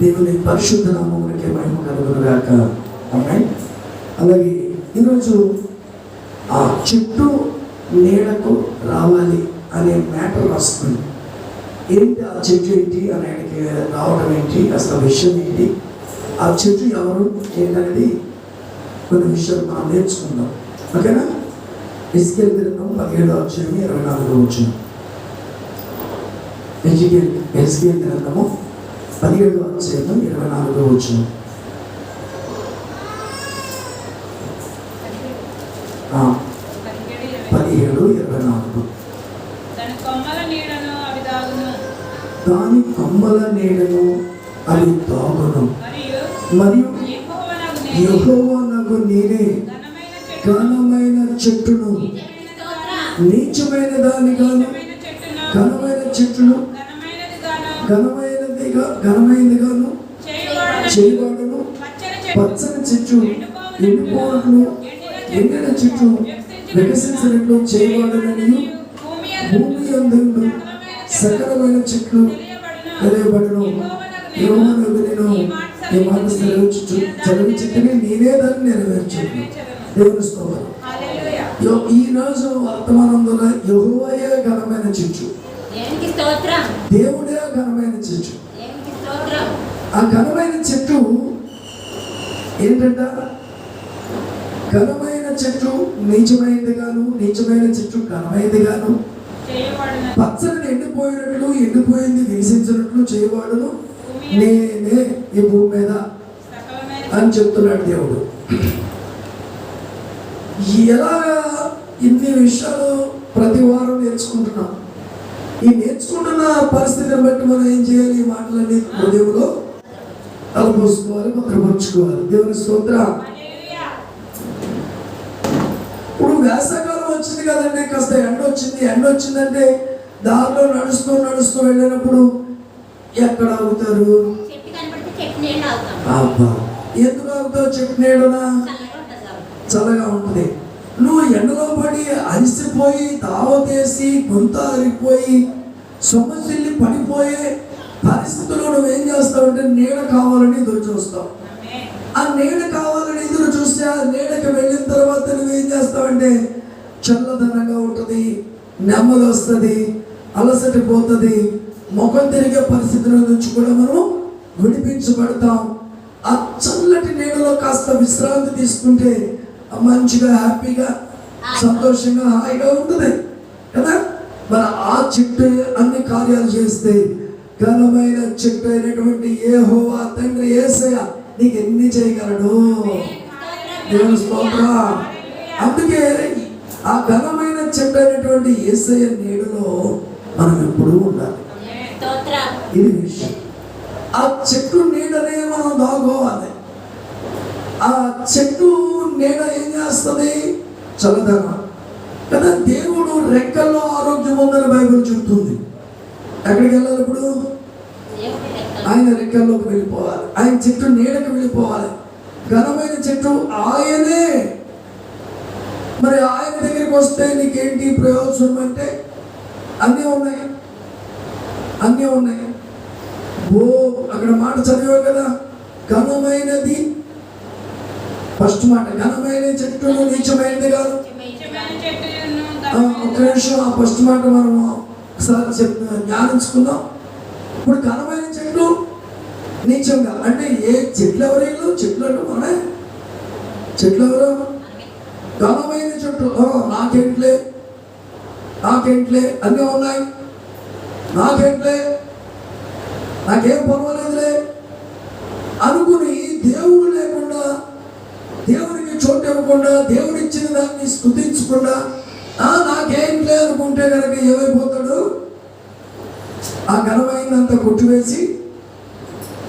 దేవుని పరిశుద్ధ నామములకే మహిమ కలుగునుగాక అమ్మాయి అలాగే ఈరోజు ఆ చెట్టు నీడకు రావాలి అనే మ్యాటర్ వస్తుంది ఏంటి ఆ చెట్టు ఏంటి అని రావడం ఏంటి? అసలు విషయం ఏంటి? ఆ చెట్టు ఎవరు? ఏంటనేది కొన్ని విషయాలు మనం నేర్చుకుందాం. ఓకేనా? ఎస్కేల్ గ్రంథం పదిహేడు అక్షరం ఇరవై నాలుగు వచ్చింది ఎస్కేల్ ఎస్కేల్ గ్రంథము పదిహేడు అక్షరం ఇరవై నాలుగు వచ్చిన పదిహేడు ఇరవై నాలుగు. దాని కొమ్మల నీడను అవి తాగును మరియు యెహోవానగు నేను. ఘనమైన చెట్టు ఘనమైన చెట్టును. నీచమైన దానిగాను. ఘనమైన చెట్టును. ఘనమైన ఘనమైనదిగా ఘనమైనదిగాను చేయబడిన పచ్చని చెట్టు ఎండిపోవట్లు ఎండిన చెట్టు వికసించినట్లు చేయబడునని భూమి అందరు సకలమైన చెట్లు తెలియబడును. యెహోవానగు నేను ఈ మాట సెలవిచ్చు చదివించుకుని నేనే దాన్ని నెరవేర్చును. దేవుని స్తోత్రం. హల్లెలూయా యో- ఈ రోజు వర్తమానంలో యెహోవాయే ఘనమైన చెట్టు. దేవుడే ఘనమైన చెట్టు. ఆ ఘనమైన చెట్టు ఏంటంట? ఘనమైన చెట్టు నీచమైనది గాను నీచమైన చెట్టు ఘనమైనది గాను పచ్చని ఎండిపోయినట్లు ఎండిపోయింది వికసించినట్లు చేయవాడును నేనే ఈ భూమి మీద అని చెప్తున్నాడు దేవుడు. ఎలాగా ఇన్ని విషయాలు ప్రతి వారం నేర్చుకుంటున్నాం. ఈ నేర్చుకుంటున్న పరిస్థితిని బట్టి మనం ఏం చేయాలి? ఈ మాటలన్నీ హృదయంలో తలపోసుకోవాలి భద్రపరచుకోవాలి దేవుని స్తోత్ర. ఇప్పుడు వేసవకాలం వచ్చింది కదండి కాస్త ఎండ వచ్చింది. ఎండ వచ్చిందంటే దారిలో నడుస్తూ నడుస్తూ వెళ్ళినప్పుడు ఎక్కడ ఆగుతారు? అబ్బా ఎందుకు ఆగుతావు చెట్టు నీడనా? చల్లగా ఉంటుంది కాబట్టి. చల్లగా ఉంటుంది. నువ్వు ఎండలో పడి అలసిపోయి తావతేసి గొంత అరిగిపోయి సొమ్మసిల్లి పడిపోయే పరిస్థితుల్లో నువ్వేం చేస్తావంటే నీడ కావాలని ఎదురు చూస్తావు. ఆ నీడ కావాలని ఎదురు చూస్తే ఆ నీడకి వెళ్ళిన తర్వాత నువ్వేం చేస్తావంటే చల్లదనంగా ఉంటుంది నెమ్మది వస్తుంది అలసటి పోతుంది. ముఖం తిరిగే పరిస్థితుల నుంచి కూడా మనం విడిపించబడతాం. ఆ చల్లటి నీడలో కాస్త విశ్రాంతి తీసుకుంటే మంచిగా హ్యాపీగా సంతోషంగా హాయిగా ఉంటుంది. కదా? మరి ఆ చెట్టు అన్ని కార్యాలు చేస్తే ఘనమైన చెట్టు అయినటువంటి ఏ హోవా తండ్రి ఏసయ నీకు ఎన్ని చేయగలడు? దేవుని స్తోత్ర. అందుకే ఆ ఘనమైన చెట్టు అయినటువంటి ఏసయ నీడలో మనం ఎప్పుడూ ఉండాలి. ఇది విషయం. ఆ చెట్టు నీడనే మనం దాగోవాలి ఆ చెట్టు నీడ ఏం చేస్తుంది? చల్లదనం. కదా దేవుడు రెక్కల్లో ఆరోగ్యం ఉందని బైబిల్ చెబుతుంది. ఎక్కడికి వెళ్ళాలి ఇప్పుడు? ఆయన రెక్కల్లోకి వెళ్ళిపోవాలి. ఆయన చెట్టు నీడకి వెళ్ళిపోవాలి. ఘనమైన చెట్టు ఆయనే. మరి ఆయన దగ్గరికి వస్తే నీకేంటి ప్రయోజనం అంటే అన్నీ ఉన్నాయి. అన్నీ ఉన్నాయి. ఓ అక్కడ మాట చదివావు కదా. ఘనమైనది. ఫస్ట్ మాట ఘనమైన చెట్టు నీచమైనది కాదు. ఒక నిమిషం ఆ ఫస్ట్ మాట మనం ఒకసారి చెప్ జ్ఞానించుకుందాం. ఇప్పుడు ఘనమైన చెట్లు నీచంగా అంటే ఏ చెట్లు ఎవరు చెట్లు అంటే మనే చెట్లు ఎవరు? ఘనమైన చెట్టు ఆ, నాకెంట్లే. అన్నీ ఉన్నాయి. నాకెంట్లే. నాకేం పర్వాలేదులే. అనుకుని దేవుడు లేకుండా దేవుడికి చోటు ఇవ్వకుండా దేవుడిచ్చిన దాన్ని స్థుతించకుండా "ఆ, నాకేంట్లే అనుకుంటే కనుక ఏమైపోతాడు? ఆ ఘనమైనంత కొట్టివేసి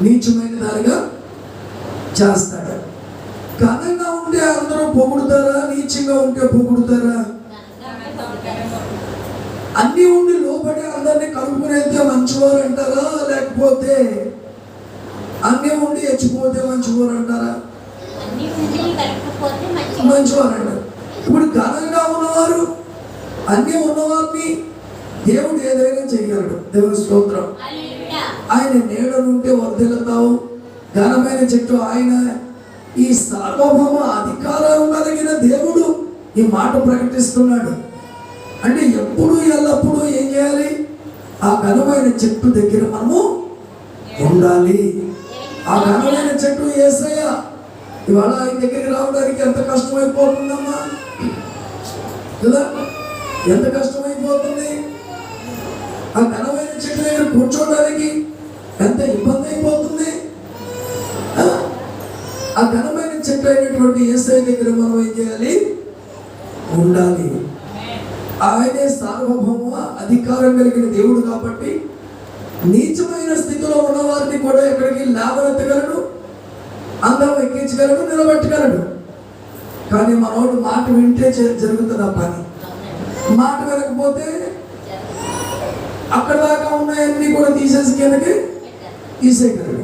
నీచమైన దానిగా చేస్తాడు. ఘనంగా ఉంటే అందరూ పొగుడుతారా? నీచంగా ఉంటే పొగుడుతారా? అన్నీ ఉండి లోబడి అందరినీ కలుపుకుని వెళ్తే మంచివారు అంటారా? లేకపోతే అన్నీ ఉండి ఎచ్చిపోతే మంచివారు అంటారా? మంచివారు అంటారు. ఇప్పుడు ఘనంగా ఉన్నవారు అన్నీ ఉన్నవారిని దేవుడు ఏదైనా చేయగలడు. దేవుని స్తోత్రం. ఆయన నీడనుంటే వర్ధిల్లుతావు. ఘనమైన చెట్టు ఆయన. ఈ సార్వభౌమ అధికారం కలిగిన దేవుడు ఈ మాట ప్రకటిస్తున్నాడు. అంటే ఎప్పుడు ఎల్లప్పుడూ ఏం చేయాలి? ఆ ఘనమైన చెట్టు దగ్గర మనము ఉండాలి. ఆ ఘనమైన చెట్టు ఏసయ్య ఇవాళ ఆయన దగ్గరికి రావడానికి ఎంత కష్టమైపోతుందమ్మా? కదా? ఎంత కష్టమైపోతుంది? ఆ ఘనమైన చెట్టు దగ్గర కూర్చోవడానికి ఎంత ఇబ్బంది అయిపోతుంది? ఆ? ఘనమైన చెట్టు అయినటువంటి ఏసఐ దగ్గర మనం ఏం చేయాలి? ఉండాలి. ఆయనే సార్వభౌమ అధికారం కలిగిన దేవుడు కాబట్టి నీచమైన స్థితిలో ఉన్న వారిని కూడా ఎక్కడికి లాభనెత్తగలడు అందరం ఎక్కించగలడు నిలబెట్టగలడు కానీ మనోడు మాట వింటే జరుగుతుంది ఆ పని. మాట వినకపోతే అక్కడ దాకా ఉన్నాయన్నీ కూడా తీసేసి కిందకి తీసేయగలడు.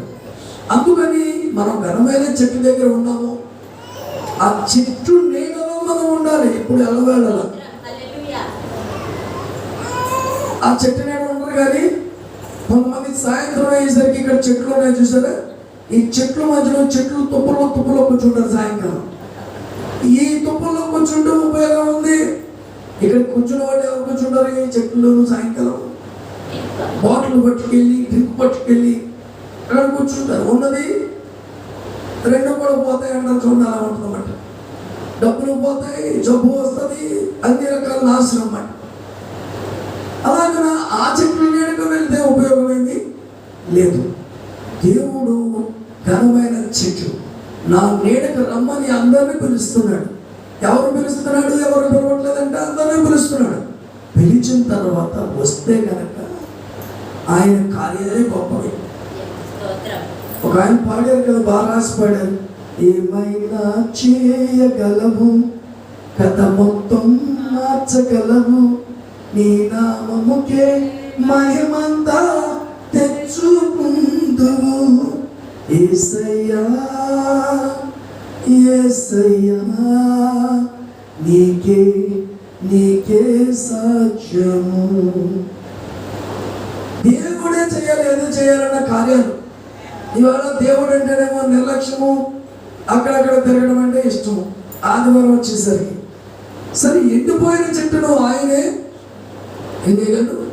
అందుకని మనం ఘనమైన చెట్టు దగ్గర ఉన్నాము. ఆ చెట్టు నీడలో మనం ఉండాలి ఇప్పుడు ఎలవేళలా ఆ చెట్టు నీడ ఉండరు కానీ కొంతమంది సాయంత్రం అయ్యేసరికి ఇక్కడ చెట్లు ఉన్నాయి చూసారా? ఈ చెట్ల మధ్యలో చెట్లు తుప్పలో తుప్పలో కూర్చుంటారు సాయంకాలం. ఈ తుప్పల్లో కూర్చుంటే ఉపయోగం ఉంది. ఇక్కడ కూర్చున్న వాళ్ళు ఎవరు కూర్చుంటారు? ఈ చెట్లు సాయంకాలం బాటిల్ పట్టుకెళ్ళి డ్రింక్ పట్టుకెళ్ళి అక్కడ కూర్చుంటారు. ఉన్నది రెండు కూడా పోతాయి అంటారు చూడండి అలా ఉంటుందన్నమాట. డబ్బులు పోతాయి జబ్బు వస్తుంది అన్ని రకాల నాశనం అన్నమాట. అలాగే ఆ చెట్లు నీడకు వెళ్తే ఉపయోగం లేదు. దేవుడు ఘనమైన చెట్టు. నా నీడకు రమ్మని అందరినీ పిలుస్తున్నాడు. ఎవరు పిలుస్తున్నాడు? ఎవరు పిలవట్లేదంటే? అందరూ పిలుస్తున్నాడు. పిలిచిన తర్వాత వస్తే కనుక ఆయన కార్యాలే గొప్పవి ఒక ఆయన పాడారు కదా బాగా రాసి పాడారు ఏమైనా చేయగలము కథ మొత్తం మార్చగలము నీ నామముకే మహిమంతా తెచ్చుకుందువు. ఏసయ్యా ఏసయ్యా నీకే నీకే సాధ్యము దేవుడే చేయాలి ఏదో చేయాలన్న కార్యాలు ఇవాళ దేవుడు అంటేనేమో నిర్లక్ష్యము అక్కడక్కడ తిరగడం అంటే ఇష్టము. ఆదివారం వచ్చేసరికి. సరే ఎండిపోయిన చెట్టును ఆయనే ఏం చేయగలడు?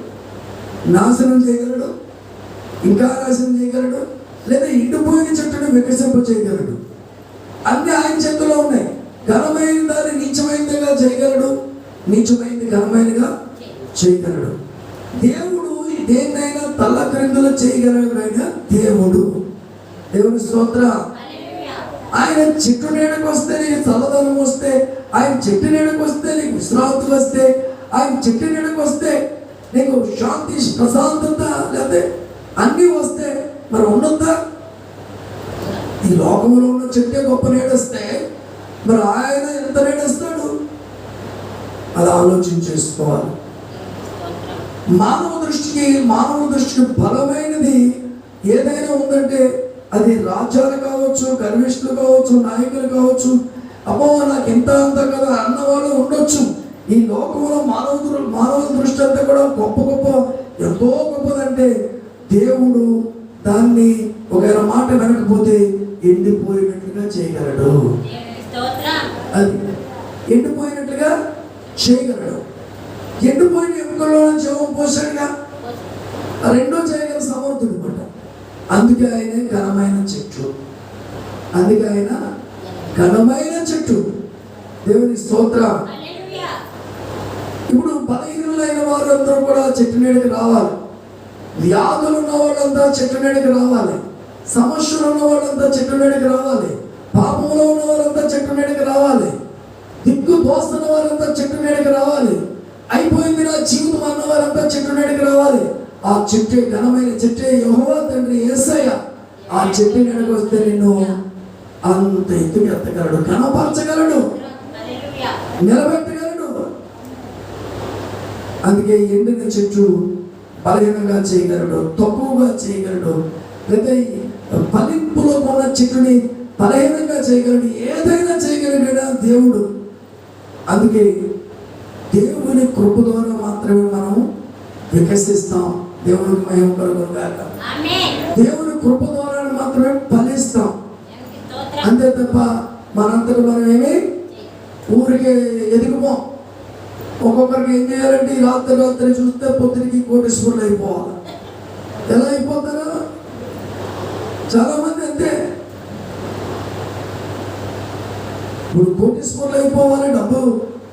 నాశనం చేయగలడు? ఇంకా నాశనం చేయగలడు? లేదా ఎండిపోయిన చెట్టును వికసింప చేయగలడు అన్ని ఆయన చేతిలో ఉన్నాయి. ఘనమైన దాన్ని నీచమైనదిగా చేయగలడు నీచమైనది ఘనమైనగా చేయగలడు. దేవుడు దేన్నైనా తల్ల క్రిందులు చేయగలగైన దేవుడు. దేవుని స్తోత్ర. ఆయన చెట్టు నీడకు వస్తే నీకు చల్లదనం వస్తే ఆయన చెట్టు నీడకు వస్తే నీకు విశ్రాంతి వస్తే ఆయన చెట్టు నీడకు వస్తే నీకు శాంతి ప్రశాంతత లేకపోతే అన్నీ వస్తే మరి ఉండొద్దా ఈ లోకంలో ఉన్న చెట్టే గొప్ప నీడస్తే మరి ఆయన ఎంత నీడస్తాడు? అది ఆలోచన చేసుకోవాలి. మానవ దృష్టికి మానవ దృష్టికి బలమైనది ఏదైనా ఉందంటే అది రాజ్యాలు కావచ్చు గర్విష్ఠులు కావచ్చు నాయకులు కావచ్చు అమ్మో నాకు ఇంత అంత కదా అన్నవాళ్ళు ఉండొచ్చు. ఈ లోకంలో మానవ మానవ దృష్టి అంతా కూడా గొప్ప గొప్ప ఎంతో గొప్పదంటే దేవుడు దాన్ని ఒకవేళ మాట వెనకపోతే ఎండిపోయినట్లుగా చేయగలడు. అది ఎండిపోయినట్లుగా చేయగలడు. ఎండిపోయిన ఎముకల్లో జీవం ఆ రెండో చేయగల సమర్థుడు అనమాట అందుకే ఆయన ఘనమైన చెట్టు. అందుకే ఆయన ఘనమైన చెట్టు. దేవుని స్తోత్ర. ఇప్పుడు బలహీనులైన వారందరూ కూడా చెట్టు నీడకి రావాలి. వ్యాధులు ఉన్న వాళ్ళంతా చెట్టు నీడకి రావాలి. సమస్యలు ఉన్న వాళ్ళంతా చెట్టు నీడకి రావాలి. పాపంలో ఉన్న వారంతా చెట్టు నీడకి రావాలి. దిక్కు దోస్తున్న వారంతా చెట్టు నీడకి రావాలి. అయిపోయింది నా జీవితం అన్న వారంతా చెట్టు నీడకి రావాలి. ఆ చెట్టే ఘనమైన చెట్టే యెహోవా తండ్రి ఏసయ్య. ఆ చెట్టు నీడకి వస్తే నిన్ను అంత ఎత్తుకు ఎత్తగలడు ఘనపరచగలడు నిలబెట్టగలడు. అందుకే ఎండిన చెట్టు బలహీనంగా చేయగలడు తక్కువగా చేయగలడు ఈ ఫలింపులో ఉన్న చెట్టుని బలహీనంగా చేయగలడు ఏదైనా చేయగలిగాడా దేవుడు? అందుకే దేవుని కృప ద్వారా మాత్రమే మనం వికసిస్తాం. దేవునికి మహిమ కలుగును గాక. ఆమేన్. దేవుని కృప ద్వారా మాత్రమే ఫలిస్తాం. అంతే తప్ప మనంతట మనం ఏమి ఊరికి ఎదిగిపోం ఒక్కొక్కరికి ఏం చేయాలంటే ఈ రాత్రి రాత్రి చూస్తే పొద్దునికి కోటేశ్వరులు అయిపోవాలి. ఎలా అయిపోతారు? చాలా మంది అంతే. ఇప్పుడు కోటేశ్వరులు అయిపోవాలి డబ్బు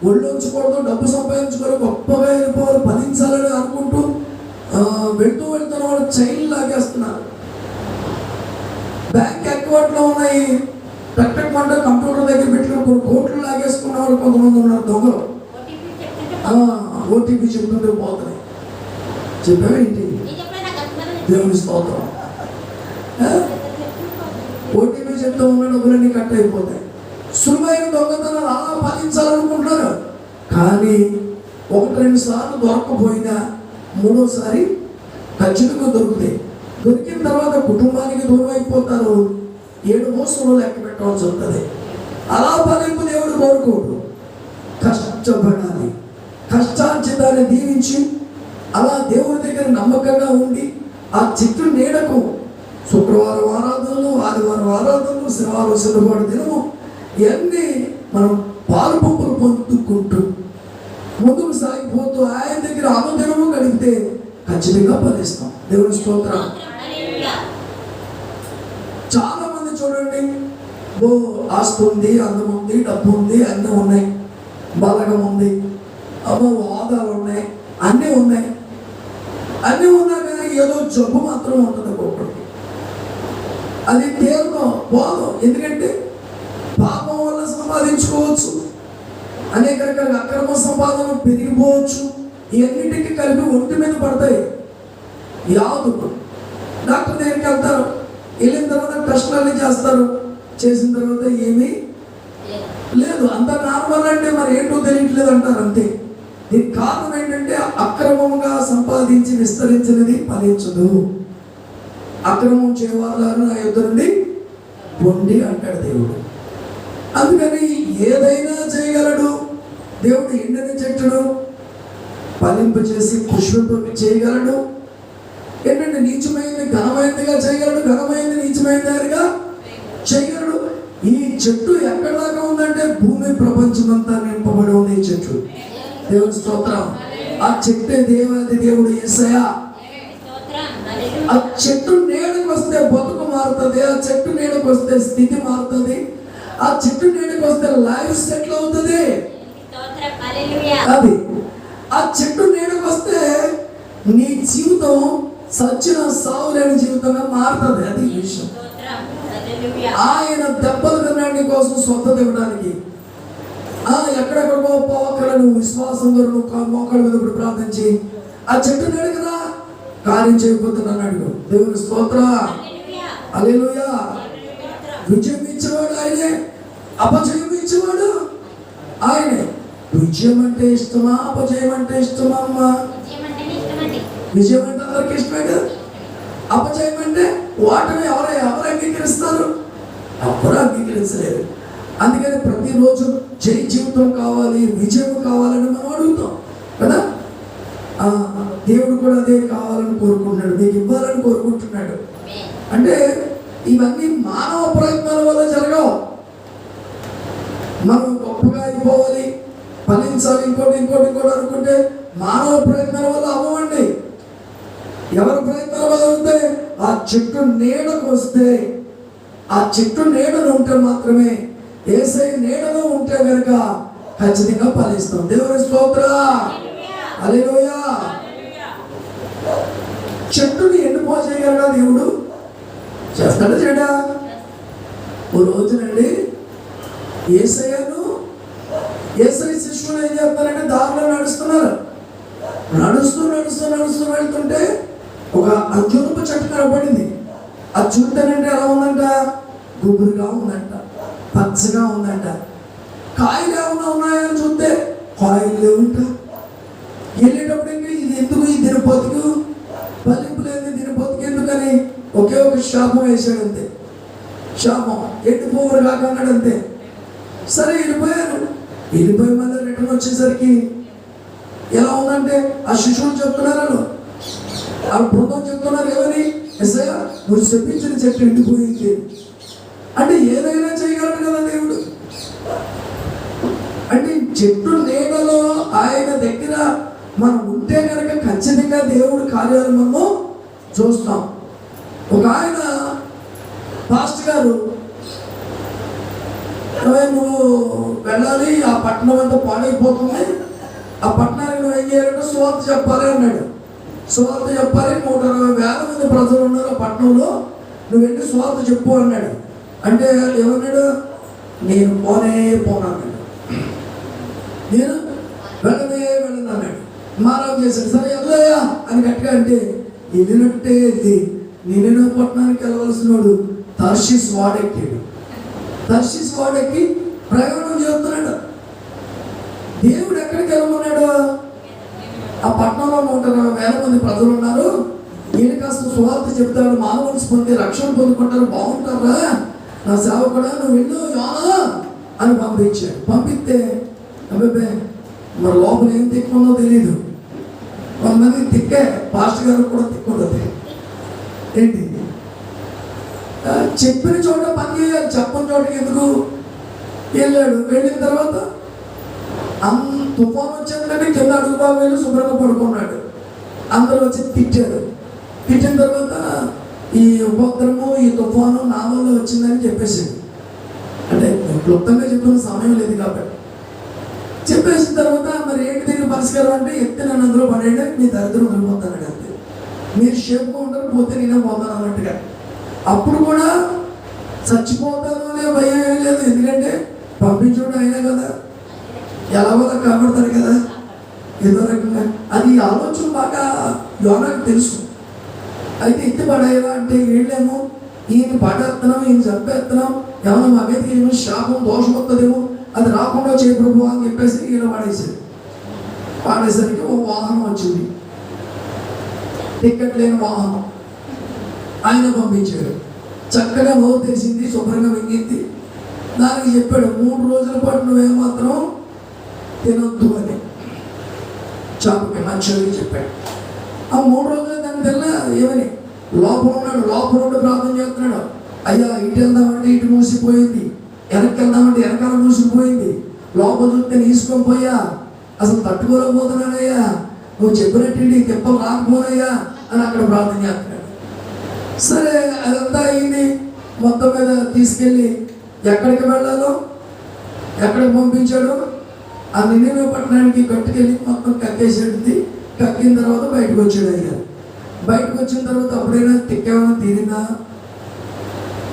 ఒళ్ళు ఉంచకూడదు డబ్బు సంపాదించుకోవాలి గొప్పగా వెళ్ళిపోవాలి ఫలించాలని అనుకుంటూ వెళ్తూ వెళ్తున్న వాళ్ళు చైన్ లాగేస్తున్నారు. బ్యాంక్ అకౌంట్లో ఉన్నాయి. పెట్టకుండా కంప్యూటర్ దగ్గర పెట్టుకుని కొన్ని కోట్లు లాగేసుకున్న వాళ్ళు కొంతమంది ఉన్నారు దొంగలు. ఓటీపీ చెప్తుంటే పోతున్నాయి. చెప్పిన నాకు అర్థమైంది. దేవుని స్తోత్రం. ఓటీపీ చెప్తూ ఉన్న డబ్బులన్నీ కట్ అయిపోతాయి. సులువైన దొంగతనాలు అలా ఫలించాలనుకుంటున్నారు. కానీ ఒకటి రెండు సార్లు దొరకపోయినా మూడోసారి ఖచ్చితంగా దొరుకుతాయి. దొరికిన తర్వాత కుటుంబానికి దూరం అయిపోతారు. ఏడు మోసంలో లెక్క పెట్టవలసి ఉంటుంది. అలా ఫలింపు దేవుడు కోరుకోడు. కష్టపడాలి కష్టార్జితాన్ని దీవించి అలా దేవుడి దగ్గర నమ్మకంగా ఉండి ఆ చెట్టు నీడకు శుక్రవారం ఆరాధనలు ఆదివారం ఆరాధనలు శనివారం శనివారం దినము ఇవన్నీ మనం పాలు పంపులు పొందుకుంటూ ముందుకు సాగిపోతూ ఆయన దగ్గర అనుదినము కలిగితే ఖచ్చితంగా ఫలిస్తాం. దేవుని స్తోత్ర. చాలా మంది చూడండి ఓ ఆస్తి ఉంది అందం ఉంది డబ్బు ఉంది అన్నీ ఉన్నాయి బలగం ఉంది. అమ్మో హోదాలు ఉన్నాయి అన్నీ ఉన్నాయి. అన్నీ ఉన్నా కానీ ఏదో జబ్బు మాత్రం ఉంటుంది ఒక్కొక్కరికి అది తేలుకో పోదు. ఎందుకంటే పాపం వల్ల సంపాదించుకోవచ్చు. అనేక రకాల అక్రమ సంపాదన పెరిగిపోవచ్చు. ఇవన్నిటికీ కలిపి ఒంటి మీద పడతాయి. యాదు డాక్టర్ దగ్గరికి వెళ్తారు. వెళ్ళిన తర్వాత టెస్టులన్నీ చేస్తారు. చేసిన తర్వాత ఏమీ లేదు. లేదు. అంత నార్మల్ అంటే మరి ఏంటో తెలియట్లేదు అంటారు అంతే. దీనికి కారణం ఏంటంటే అక్రమంగా సంపాదించి విస్తరించినది ఫలించదు. అక్రమం చేయవారు నా యుద్ధ నుండి పొండి అంటాడు దేవుడు. అందుకని ఏదైనా చేయగలడు. దేవుడు ఎండని చెట్టును ఫలింప చేసి పుష్పింపు చేయగలడు ఏంటంటే నీచమైంది ఘనమైనదిగా చేయగలడు ఘనమైనది నీచమైనదిగా చేయగలడు. ఈ చెట్టు ఎక్కడ దాకా ఉందంటే భూమి ప్రపంచమంతా నింపబడి ఉంది ఈ చెట్టు. దేవుని స్తోత్రం. ఆ చెట్టే దేవాది దేవుడు ఏసయా ఆ చెట్టు నేడుకు వస్తే బతుకు మారుతుంది ఆ చెట్టు నేడుకు వస్తే స్థితి మారుతుంది ఆ చెట్టు నేడుకు వస్తే లైఫ్ సెటిల్ అవుతుంది. అది. ఆ చెట్టు నేడుకు వస్తే నీ జీవితం సచ్చిన సావు లేని జీవితంగా మారుతుంది. అది విషయం. ఆయన దెబ్బలు తినడానికి కోసం సొంత తినడానికి ఆ ఎక్కడెక్కడికో నువ్వు విశ్వాసంతో నువ్వు మోకాళ్ళ మీద ఇప్పుడు ప్రార్థించి ఆ చెట్టు నేడు కదా. కార్యం చేయకపోతే అడుగు. దేవుని స్తోత్ర. అలెలుయా విజయం ఇచ్చేవాడు ఆయనే. అపజయం ఇచ్చేవాడు ఆయనే. విజయం అంటే ఇష్టమా? అపజయం అంటే ఇష్టమా అమ్మా? విజయం విజయం అంటే అందరికి ఇష్టమే కదా అపజయం అంటే వాటిని ఎవరు ఎవరు అంగీకరిస్తారు? ఎవరు అంగీకరించలేరు అందుకని ప్రతిరోజు జై జీవితం కావాలి విజయం కావాలని మనం అడుగుతాం కదా? దేవుడు కూడా అదే కావాలని కోరుకుంటున్నాడు మీకు ఇవ్వాలని కోరుకుంటున్నాడు. అంటే ఇవన్నీ మానవ ప్రయత్నాల వల్ల జరగవు. మనం గొప్పగా అయిపోవాలి ఫలించాలి ఇంకోటి ఇంకోటి ఇంకోటి అనుకుంటే మానవ ప్రయత్నాల వల్ల అవ్వండి ఎవరి ప్రయత్నాల వల్ల ఉంటే ఆ చెట్టు నీడకు వస్తే ఆ చెట్టు నీడను ఉంటే మాత్రమే ఏసై నీడలో ఉంటే కనుక ఖచ్చితంగా ఫలిస్తాం. దేవుని స్తోత్ర. అలెలుయా చెట్టుని ఎండిపో చేయగలడా దేవుడు? చేస్తాడా చేయడా? ఓ రోజునండి ఏసయ్యను ఏసై శిష్యులు ఏం చేస్తారంటే దారిలో నడుస్తున్నారు. నడుస్తూ నడుస్తూ నడుస్తూ వెళ్తుంటే ఒక అంజూరపు చెట్టు కనబడింది అది చూడటానంటే ఎలా ఉందంట? గుబురుగా ఉందంట. పచ్చగా ఉందంట. కాయలు ఏమైనా ఉన్నాయని చూస్తే కాయలు లేవుంట. వెళ్ళేటప్పుడు ఇంకా ఇది ఎందుకు ఈ దినపోతుకు? పలింపు లేదు దినపోతుకు ఎందుకని? ఒకే ఒక శాపం వేసాడంతే శాపం ఎటు పోవరు కాక? అన్నాడంతే. సరే వెళ్ళిపోయారు వెళ్ళిపోయి మళ్ళీ రిటర్న్ వచ్చేసరికి ఎలా ఉందంటే ఆ శిశువులు చెప్తున్నారు వాళ్ళు ఆ బృందం చెప్తున్నారు ఏమని ఎస్ఐ నువ్వు చెప్పించిన చెట్టు ఎండిపోయింది. అంటే ఏదైనా చేయగలడు కదా దేవుడు అంటే చెట్టు నీడలో ఆయన దగ్గర మనం ఉంటే కనుక ఖచ్చితంగా దేవుడు కార్యాలు మనము చూస్తాం. ఒక ఆయన పాస్ట్ గారు నువ్వు వెళ్ళాలి ఆ పట్టణం అంతా పాడైపోతుంది. ఆ పట్టణానికి నువ్వు ఏం చేయాలంటే సువార్త చెప్పాలి అన్నాడు. సువార్త చెప్పాలి నూట అరవై వేల మంది ప్రజలు ఉన్నారు ఆ పట్టణంలో. నువ్వు వెళ్ళి సువార్త చెప్పు అన్నాడు. అంటే ఏమన్నాడు? నేను పోనే పోను నేను వెళ్ళనే వెళ్ళను మానవ మారావు చేశాడు. సరే వెళ్ళయా అని గట్టిగా అంటే వెళ్ళినట్టే ఇది నేను పట్టణానికి వెళ్ళవలసినోడు తర్షిస్ వాడెక్కాడు. తర్షిస్ వాడెక్కి ప్రయాణం చేస్తున్నాడు. దేవుడు ఎక్కడికి వెళ్ళమన్నాడు? ఆ పట్టణంలో నూట ఇరవై వేల మంది ప్రజలు ఉన్నారు. ఈయన కాస్త సువార్త చెప్తాడు మానవులు పొంది రక్షణ పొందుకుంటారు. బాగుంటారా? నా సేవ కూడా నువ్వు వెళ్ళు యోనా అని పంపించాడు. పంపిస్తే అబ్బాయి మరి లోపల ఏం తిక్కుందో తెలియదు కొంతమంది తిక్కే పాస్టర్ గారు కూడా తిక్కుంటుంది ఏంటి? చెప్పిన చోట పని చేయాలి చెప్పని చోటకి ఎందుకు? వెళ్ళాడు. వెళ్ళిన తర్వాత అంత తుఫాన్ వచ్చిందంటే కింద అడుగు బాబు వెళ్ళి శుభ్రంగా పడుకున్నాడు. అందరూ వచ్చి తిట్టాడు తిట్టిన తర్వాత ఈ ఉపద్రవము ఈ తుఫాను నా వల్ల వచ్చిందని చెప్పేసి అంటే క్లుప్తంగా చెప్పిన సమయం లేదు కాబట్టి. చెప్పేసిన తర్వాత మరి ఏంటి దీనికి పరిష్కారం అంటే ఎత్తి నన్ను అందులో పడేయండి మీ దరిద్రం వెళ్ళిపోతానండి అంతే. మీరు షేప్గా ఉంటారు పోతే నేనే పోతాను అన్నట్టుగా. అప్పుడు కూడా చచ్చిపోతాను అనే భయం ఏం లేదు. ఎందుకంటే పంపించడం అయినా కదా. ఎలాగో కాపాడతారు కదా. ఏదో రకంగా. అది ఆలోచన బాగా యోనాకు తెలుసు. అయితే ఎత్తి పడేలా అంటే వీళ్ళేమో ఈయన పడేస్తున్నాం ఈయన చంపేస్తున్నాం ఏమైనా మా ఏమో శాపం దోషం వస్తుందేమో అది రాకుండా చేయ ప్రభు అని చెప్పేసి ఈయన పడేసాడు పాడేసరికి ఓ వాహనం వచ్చింది. టికెట్ లేని వాహనం. ఆయన పంపించాడు. చక్కగా నోరు తెలిసింది శుభ్రంగా మింగింది దానికి చెప్పాడు మూడు రోజుల పాటు నువ్వేమాత్రం తినొద్దు అని. చాపకి మంచిగా చెప్పాడు. ఆ మూడు రోజులు దాన్ని తెల్ల ఏమని? లోపల ఉన్నాడు లోపల ఉండి ప్రార్థన చేస్తున్నాడు. అయ్యా ఇటు వెళ్దామంటే ఇటు మూసిపోయింది. వెనక్కి వెళ్దామంటే వెనకాల మూసుకుపోయింది లోపల చూస్తే తీసుకొని పోయా. అసలు తట్టుకోలేకపోతున్నానయ్యా. నువ్వు చెప్పినట్టు తిప్పలు రాకపోనయ్యా అని అక్కడ ప్రార్థన చేస్తున్నాడు. సరే అదంతా అయింది. మొత్తం మీద తీసుకెళ్ళి ఎక్కడికి వెళ్ళాలో? ఎక్కడికి పంపించాడు? ఆ నిన్న పట్టణానికి కట్టుకెళ్ళి మొత్తం కక్కేసేది కక్కిన తర్వాత బయటకు వచ్చాడు అయ్యా. బయటకు వచ్చిన తర్వాత అప్పుడైనా తిక్కేమైనా తీరిందా?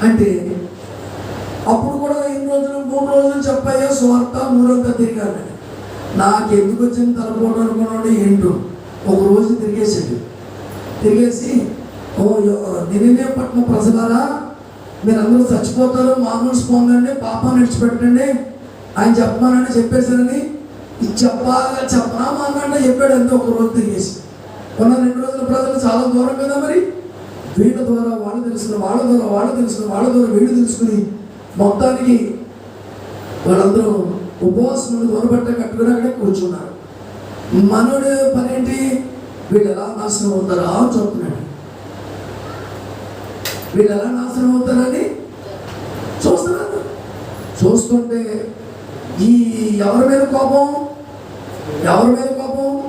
అంటే అప్పుడు కూడా మూడు రోజులు చెప్పయ్యా సువార్త మూడంతా తిరిగాను నాకు ఎందుకు వచ్చింది తలపోటు అనుకున్నాడు ఏంటో. ఒక రోజు తిరిగేసాడు తిరిగేసి ఓ నిన్నే పట్టిన ప్రజలారా మీరందరూ చచ్చిపోతారు మామూలు పొందండి పాపం విడిచిపెట్టండి ఆయన చెప్పమానండి చెప్పేశారని. ఇది చెప్పాలా చెప్పనా మానంటే చెప్పాడు అంతే ఒక రోజు తిరిగేసి. ఉన్న రెండు రోజుల ప్రజలు చాలా దూరం కదా మరి? వీళ్ళ ద్వారా వాళ్ళు తెలుసుకుని వాళ్ళ ద్వారా వాళ్ళు తెలుసుకుని వాళ్ళ ద్వారా వీళ్ళు తెలుసుకుని మొత్తానికి వాళ్ళందరూ ఉపవాసం నుండి దూరబట్ట కట్టుకుని అక్కడే కూర్చున్నారు. మనోడు పని ఏంటి వీళ్ళు ఎలా నాశనం అవుతారా? అని చూస్తున్నాడు వీళ్ళు ఎలా నాశనం అవుతారని చూస్తున్నాడు చూస్తుంటే ఈ ఎవరి మీద కోపం? ఎవరి మీద కోపం?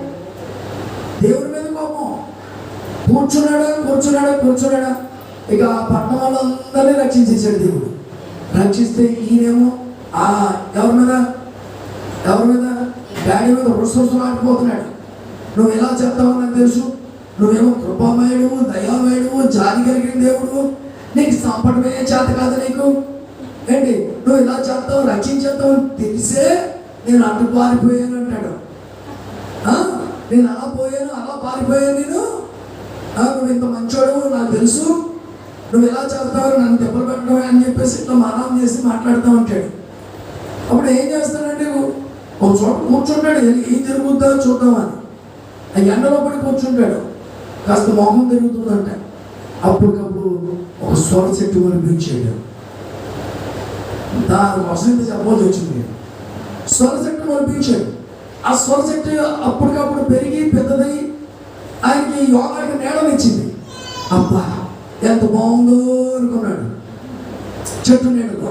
దేవుడి మీద కోపం? కూర్చున్నాడా? కూర్చున్నాడా? కూర్చున్నాడా? ఇక ఆ పట్టణ వాళ్ళందరినీ రక్షించేసాడు దేవుడు. రక్షిస్తే ఈయనేమో ఆ ఎవరి మీద ఎవరి మీద డాడీ మీద రుసరుసలు ఆడిపోతున్నాడు. నువ్వు ఎలా చెప్తావు నాకు తెలుసు. నువ్వేమో కృపామయుడు దయామయుడు జాలి కలిగిన దేవుడు. నీకు సంపటమే చేత కాదు నీకు. ఏంటి? నువ్వు ఇలా చేస్తావు రక్షించేస్తావు అని తెలిసే నేను అటు పారిపోయాను అంటాడు. నేను అలా పోయాను అలా పారిపోయాను నేను? నువ్వు ఇంత మంచోడు నాకు తెలుసు. నువ్వు ఎలా చేస్తావు నన్ను దెబ్బలు పెట్టడం అని చెప్పేసి ఇట్లా మానం చేసి మాట్లాడుతూ ఉంటాడు. అప్పుడు ఏం చేస్తాడంటే ఒక చోట కూర్చుంటాడు ఏం- జరుగుతుందో చూద్దామని ఆ ఎండలో పడి కూర్చుంటాడు. కాస్త మొహం తిరుగుతుందంట. అప్పటికప్పుడు ఒక స్వర చెట్టు అనిపించాడు దానికోసం ఇంత చెప్పవలసి వచ్చింది స్వర చెట్టు అనిపించాడు ఆ స్వర చెట్టు అప్పటికప్పుడు పెరిగి పెద్దదై ఆయనకి యోగాకి నీడనిచ్చింది అబ్బా ఎంత బాగుందో అనుకున్నాడు. చెట్టు నీడలో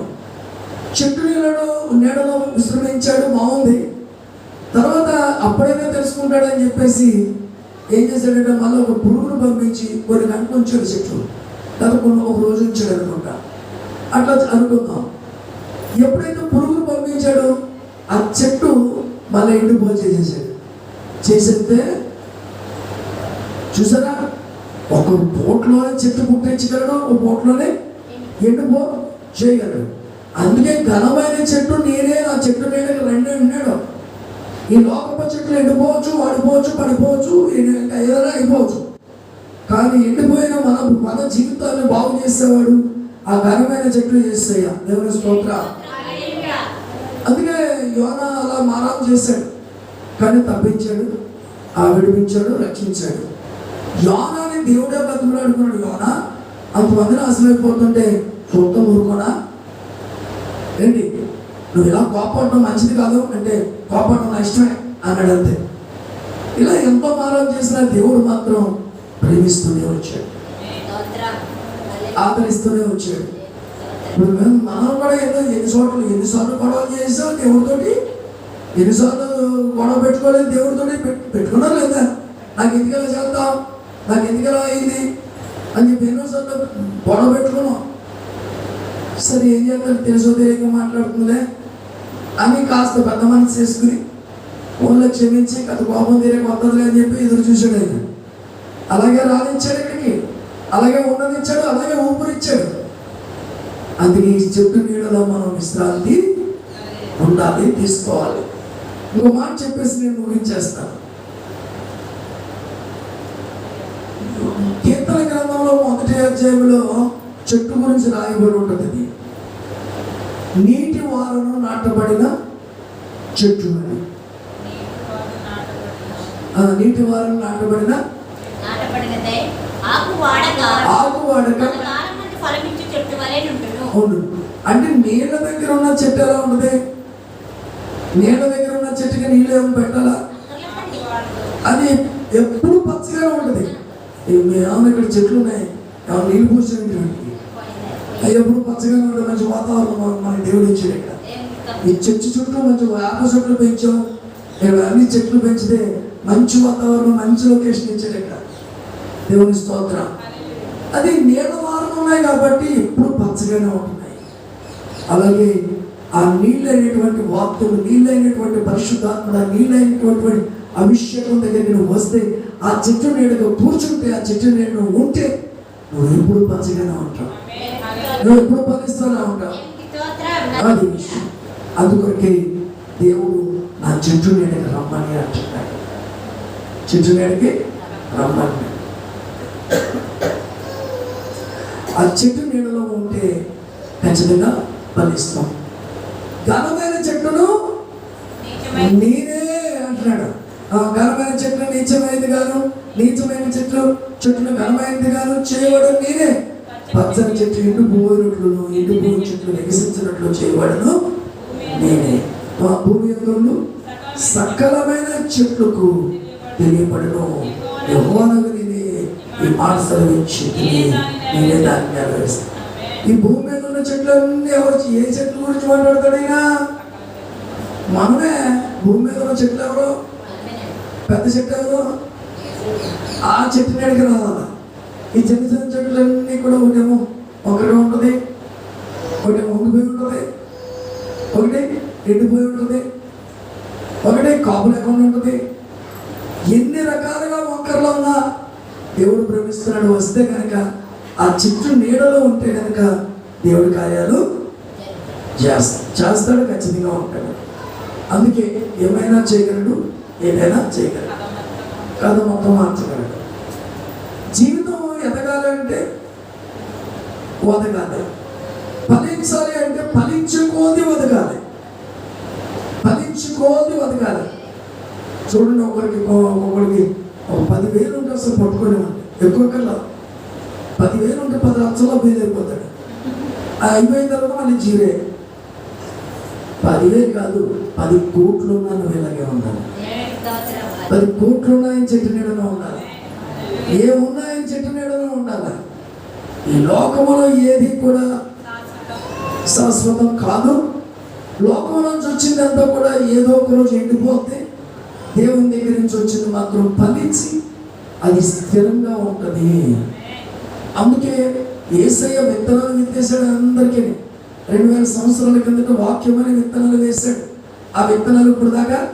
చెట్టు నీడలో నీడలో విశ్రమించాడు బాగుంది. తర్వాత అప్పుడైనా తెలుసుకుంటాడని చెప్పేసి ఏం చేశాడంటే మళ్ళీ ఒక పురుగును పంపించి కొన్ని గంటలు ఉంచాడు చెట్టు. లేదా ఒక రోజు ఉంచాడు అనుకుంటా. అట్లా అనుకుందాం. ఎప్పుడైతే పురుగును పంపించాడో ఆ చెట్టు మళ్ళీ ఎండిపోయి చేసేసాడు. చేసేస్తే చూసారా? ఒక బోట్లోనే చెట్టు పుట్టించగలడు ఒక బోట్లోనే ఎండిపో చేయగలడు. అందుకే ఘనమైన చెట్టు నేనే ఆ చెట్టు మీద రండి అన్నాడు ఈ లోకపు చెట్లు ఎండిపోవచ్చు వాడిపోవచ్చు పడిపోవచ్చు ఏదైనా అయిపోవచ్చు. కానీ ఎండిపోయిన మన మన జీవితాన్ని బాగు చేసేవాడు ఆ ఘనమైన చెట్లు చేస్తాయా దేవుని స్తోత్ర. అందుకే యోన అలా మారాం చేశాడు. కానీ తప్పించాడు ఆ విడిపించాడు రక్షించాడు. యోనాని దేవుడే బతుకులాడుకున్నాడు యోన అంతమందిని అసలైపోతుంటే చూద్దాం ఊరుకోనా? ఏంటి? నువ్వు ఇలా కోపడటం మంచిది కాదు అంటే కోపడటం నా ఇష్టమే అన్నాడు అంతే. ఇలా ఎంతో మారం చేసిన దేవుడు మాత్రం ప్రేమిస్తూనే వచ్చాడు. ఆదరిస్తూనే వచ్చాడు. మనం కూడా ఏదో ఎన్ని చోట్ల ఎన్నిసార్లు గొడవలు చేసాం దేవుడితోటి ఎన్నిసార్లు గొడవ పెట్టుకోలేదు దేవుడితోటి పెట్- పెట్టుకున్నా లేదా? నాకు ఎందుకలా చేద్దాం? నాకు ఎందుకలా అయింది? అని చెప్పి ఎన్నోసార్లు గొడవ పెట్టుకున్నాం. సరే ఏం చేద్దాం తెలుసో తెలియక మాట్లాడుతుందిలే. అని కాస్త పెద్ద మనసు చేసుకుని ఊళ్ళో క్షమించి కథ కోపం తీరే కొత్తదిలే అని చెప్పి ఎదురు చూశాడు ఆయన. అలాగే రానిచ్చాడు ఇక్కడికి. అలాగే ఉండనిచ్చాడు అలాగే ఊపిరిచ్చాడు. అందుకే ఈ చెట్టు నీడలో మనం విశ్రాంతి ఉండాలి తీసుకోవాలి. ఇంకో మాట చెప్పేసి నేను ముగించేస్తాను. కీర్తన గ్రంథంలో మొదటి అధ్యాయంలో చెట్టు గురించి రాయబడి ఉంటుంది. నీటి వారను నాటబడిన చెట్టు అని ఆ, నీటి వారను నాటబడిన ఆకు వాడక. అవును. అంటే నీళ్ళ దగ్గర ఉన్న చెట్టు ఎలా ఉంటుంది? నీళ్ళ దగ్గర ఉన్న చెట్టుకి నీళ్ళు ఏమి పెట్టాలా. అది ఎప్పుడు పచ్చగా ఉంటుంది. ఏమైనా ఇక్కడ చెట్లు ఉన్నాయి. నీళ్ళు అవి ఎప్పుడు పచ్చగా ఉండే మంచి వాతావరణం మన- దేవుడు ఇచ్చాడు ఇక్కడ. ఈ చెట్టు చుట్టూ మంచి వేప చెట్లు పెంచాం. ఇక్కడ అన్ని చెట్లు పెంచితే మంచి వాతావరణం మంచి లొకేషన్ ఇచ్చాడు ఇక్కడ. దేవుని స్తోత్రం. అది నీళ్ళ వారం ఉన్నాయి కాబట్టి ఎప్పుడు పచ్చగానే ఉంటున్నాయి. అలాగే ఆ నీళ్ళైనటువంటి వాక్తులు నీళ్ళైనటువంటి పరిశుద్ధాత్మ నీళ్ళైనటువంటి అభిషేకం దగ్గరికి నువ్వు వస్తే ఆ చెట్టు నీడగా కూర్చుంటే ఆ చెట్టు నీడ ఉంటే నువ్వు ఎప్పుడు పచ్చగానే ఉంటావు. నువ్వు ఎప్పుడు ఫలిస్తూనే ఉంటావు అది విషయం అందుకొరకే దేవుడు నా చెట్టు నీడకి రమ్మని అంటున్నాడు చెట్టు నీడకి రమ్మని. ఆ చెట్టు నీడలో ఉంటే ఖచ్చితంగా ఫలిస్తాం. ఘనమైన చెట్టును నేనే అంటున్నాడు. ఆ ఘనమైన చెట్లు నీచమైనది గాను నీచమైన చెట్లు చెట్టును ఘనమైనది గాను చేయవడం నేనే పచ్చని చెట్టు ఎండు పోయినట్లు ఎండు పోయిన చెట్లు వికసించినట్లు చేయబడను. నేనే. మా భూమి ఎందుకు? సకలమైన చెట్లకు తెలియబడను. యెహోవానగు నేనే ఈ మాట సెలవించి నేనే దాన్ని నెరవేరుస్తాను. ఈ భూమి మీద ఉన్న చెట్లన్నీ ఎవరు ఏ చెట్ల గురించి మాట్లాడతాడైనా? మనమే. భూమి మీద ఉన్న చెట్లు ఎవరు? పెద్ద చెట్టు ఎవరు? ఆ చెట్టు నీడకి రావాలి? ఈ చిన్న చిన్న చెట్లన్నీ కూడా ఒకటేమో ఒకటే ఉంటుంది ఒకటి వంగిపోయి ఉంటుంది ఒకటే ఎండిపోయి ఉంటుంది ఒకటే కాపు లేకుండా ఉంటుంది. ఎన్ని రకాలుగా మొక్కల్లో ఉన్నా దేవుడు ప్రేమిస్తున్నాడు. వస్తే కనుక ఆ చెట్టు నీడలో ఉంటే కనుక దేవుడి కార్యాలు చేస్తాడు ఖచ్చితంగా ఉంటాడు. అందుకే ఏమైనా చేయగలడు ఏదైనా చేయగలడు. కథ మొత్తం మార్చు. ఎదగాలంటే వదగాలి ఫలించాలి అంటే ఫలించుకోది వదగాలి ఫలించుకోది వదగాలి చూడండి ఒకరికి ఒకరికి ఒక పదివేలు ఉంటే అసలు పట్టుకోలేమండి ఎక్కువ కల్లా. పదివేలు ఉంటే పది లక్షల్లో ఫెయిల్ అయిపోతాడు ఆ అయిపోయిన తర్వాత మళ్ళీ జీరే. పదివేలు కాదు పది కోట్లు ఉన్నా నువ్వు ఇలాగే ఉండాలి. స్తోత్రం. పది కోట్లు ఉన్నాయని చెట్టు నీడలో ఉండాలి? ఏమున్నాయని చెట్టు నీడలో ఉండాలి? ఈ లోకములో ఏది కూడా శాశ్వతం కాదు. లోకం నుంచి వచ్చిందంతా కూడా ఏదో ఒక రోజు ఎండిపోతే దేవుని దగ్గర నుంచి వచ్చింది మాత్రం ఫలించి అది స్థిరంగా ఉంటుంది. అందుకే ఏసయ్య విత్తనాలు విత్తేశాడు అందరికీ. రెండు వేల సంవత్సరాల కిందట వాక్యం అనే విత్తనాలు వేశాడు. ఆ విత్తనాలు ఇప్పుడు దాకా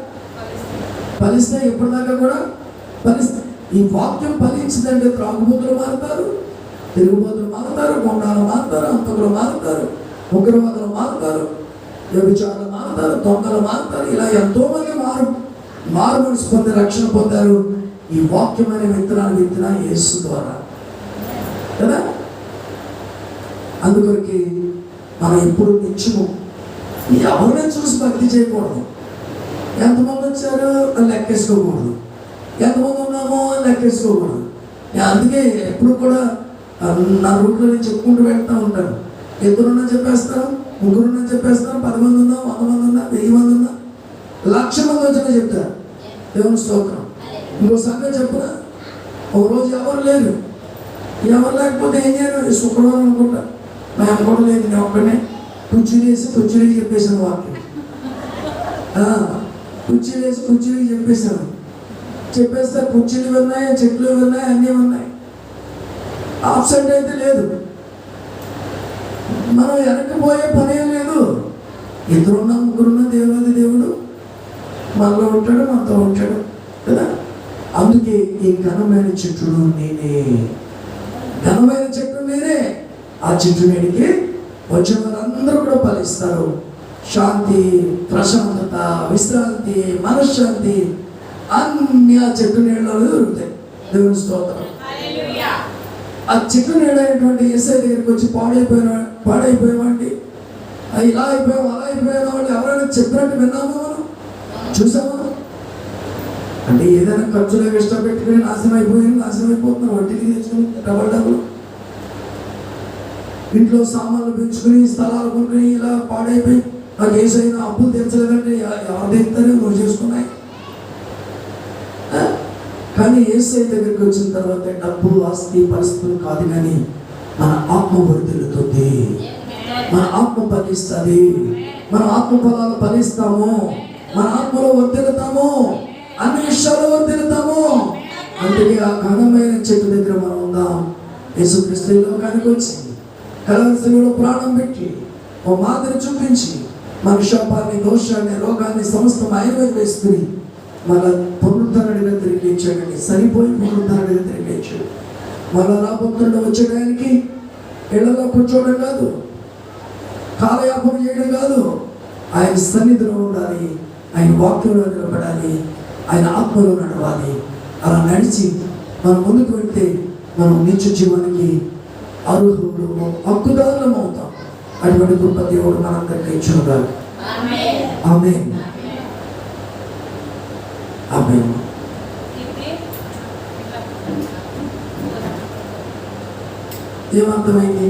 ఫలిస్తాయి? ఎప్పటిదాకా కూడా? ఫలిస్తాయి? ఈ వాక్యం ఫలించిందంటే త్రాగుబోతులు మారుతారు తిరుగుబోతులు మారుతారు కొండాలు మారుతారు అంతకులు మారుతారు ఉగ్రవాదులు మారుతారు వ్యభిచారులు మారుతారు దొంగలు మారుతారు. ఇలా ఎంతో మంది మారు మారు మనసు పొంది రక్షణ పొందారు ఈ వాక్యం అనే విత్తనాలు విత్తన యేసు ద్వారా. కదా? అందుకొరికి మనం ఎప్పుడు నిత్యము ఎవరిని చూసి భక్తి చేయకూడదు. ఎంతమంది వచ్చారు? లెక్కేసుకోకూడదు. ఎంతమంది ఉన్నామో అని లెక్కేసుకోకూడదు అందుకే ఎప్పుడు కూడా నా రూట్లో నేను చెప్పుకుంటూ వెళ్తూ ఉంటాను. ఇద్దరున్నా చెప్పేస్తాను ముగ్గురున్నా చెప్పేస్తాను పది మంది ఉందా వంద మంది ఉందా వెయ్యి మంది ఉందా లక్ష మంది వచ్చినా చెప్తారు. దేవుని స్తోత్రం. ఇంకో సంగతి చెప్పునా? ఒక రోజు ఎవరు లేరు. ఎవరు లేకపోతే ఏం చేయను? శుక్రవారం అనుకుంటా. మేము కూడా లేదు నేను ఒక్కనే కుర్చీలేసి కుర్చీలేసి చెప్పేసాను వాక్యం. ఆ, కుర్చీలేసి కుర్చీలకి చెప్పేశాను. చెప్పేస్తే కుర్చీలు ఉన్నాయి చెట్లు ఉన్నాయి అన్నీ ఉన్నాయి. ఆబ్సెంట్ అయితే లేదు. మనం వెనక్కిపోయే పనే లేదు. ఇద్దరున్నా ముగ్గురున్న దేవుడి దేవుడు మనలో ఉంటాడు మనతో ఉంటాడు కదా? అందుకే ఈ ఘనమైన చెట్టును నేనే. ఘనమైన చెట్టు నేనే. ఆ చెట్టు నేడికి వచ్చిన వారందరూ కూడా ఫలిస్తారు. శాంతి ప్రశాంతత విశ్రాంతి మనశ్శాంతి. అన్ని ఆ చెట్టు నీళ్ళలో దొరుకుతాయి దేవుని స్తోత్రం. ఆ చెట్టు నీడైనటువంటి ఎస్ఐ దగ్గరికి వచ్చి పాడైపోయిన పాడైపోయామండి. ఇలా అయిపోయాం అలా అయిపోయాం వాళ్ళు ఎవరైనా చెప్పినట్టు విన్నామా మనం? చూసామా? అంటే ఏదైనా ఖర్చులో ఇష్టం పెట్టుకుని నాశనం అయిపోయింది నాశనం అయిపోతున్నారు వడ్డీకి తెచ్చుకుని డబల్ డబుల్. ఇంట్లో సామాన్లు పెంచుకుని స్థలాలు కొనుక్కుని ఇలా పాడైపోయి నాకు ఏసైనా అప్పులు తీర్చలేదంటే ఎ- ఎవరు తీర్తారో నువ్వు చేసుకున్నాయి? కానీ ఏసై దగ్గరికి వచ్చిన తర్వాత డబ్బు ఆస్తి పరిస్థితులు కాదు కానీ మన ఆత్మ వృద్ధులుతుంది మన ఆత్మ ఫలిస్తుంది. మన ఆత్మ ఫలాలు ఫలిస్తాము. మన ఆత్మలో వర్తిల్లుతాము అన్ని విషయాలు వర్తిల్లుతాము అందుకే ఆ ఘనమైన చెట్టు దగ్గర మనం ఉందాం. యేసుక్రీస్తు ఈ లోకానికి వచ్చి కలవరిశిలో ప్రాణం పెట్టి ఓ మాదిరి చూపించి మన శాపాన్ని దోషాన్ని రోగాన్ని సమస్తం ఆయన వేసుకుని మన పునరుద్ధరణగా తిరిగి లేచాడండి సరిపోయి పునరుద్ధరణగా తిరిగి లేచాడు మళ్ళా రాబోతుండ వచ్చేయడానికి ఇళ్ళలో కూర్చోవడం కాదు కాలయాపన చేయడం కాదు. ఆయన సన్నిధిలో ఉండాలి ఆయన వాక్యంలో నిలబడాలి ఆయన ఆత్మలో నడవాలి. అలా నడిచి మనం ముందుకు వెళ్తే మనం నిత్య జీవానికి అర్హులు హక్కుదారులం అవుతాం అటువంటి గొప్ప దేవుడు మనందరికీ ఇచ్చునుగా ఆమె ఆమె ఏమర్థమైంది